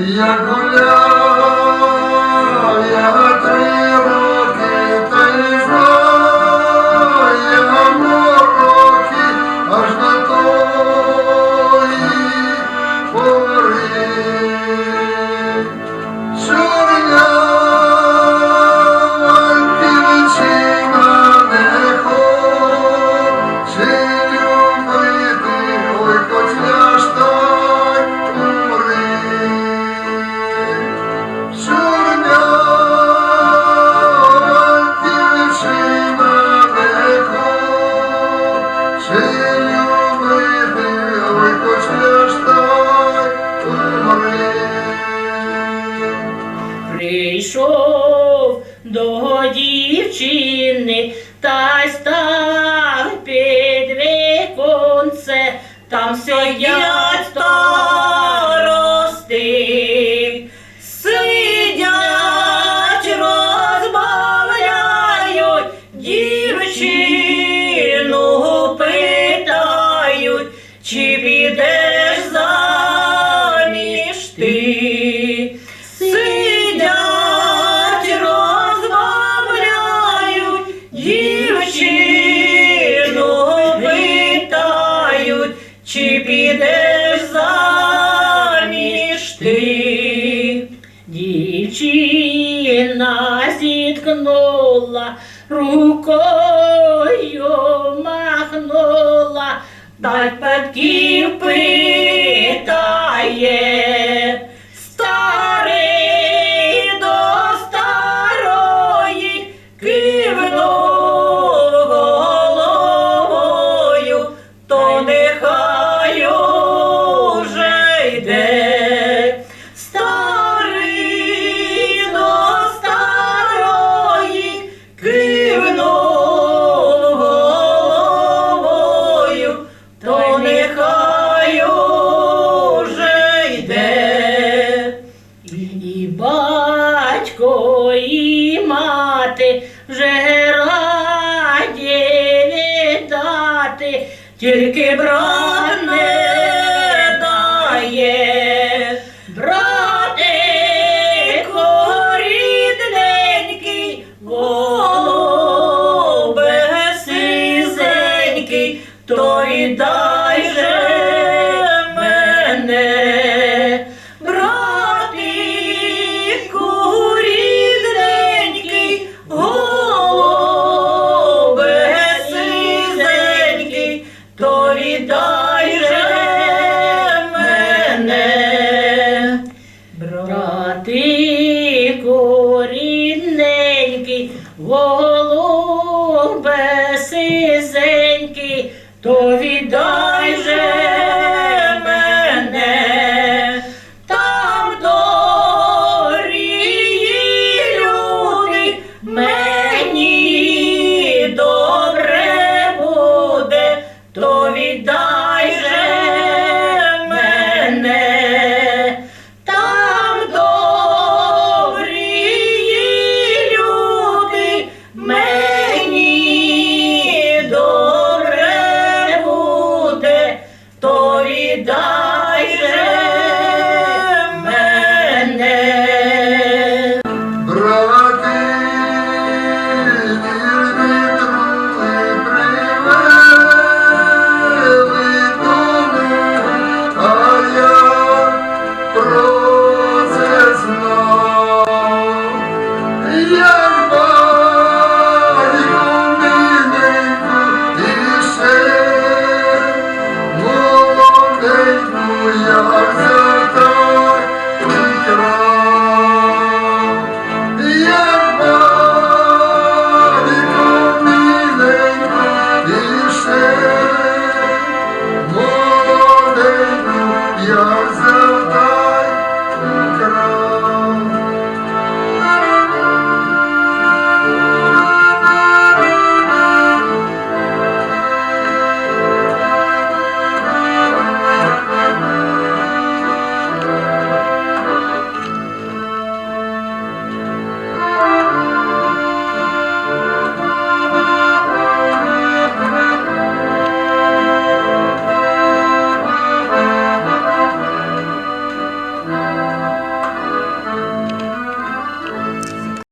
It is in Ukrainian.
Ya Gula, Tá, estás tão чи підеш заміж ти? Дівчина зіткнула, рукою махнула, та й питає. то й дай же мене, братику рідненький, голубе сизенький, то мене, братику рідненький, голубе сизенький, то віддай же мене там до рії люди. Ey dünya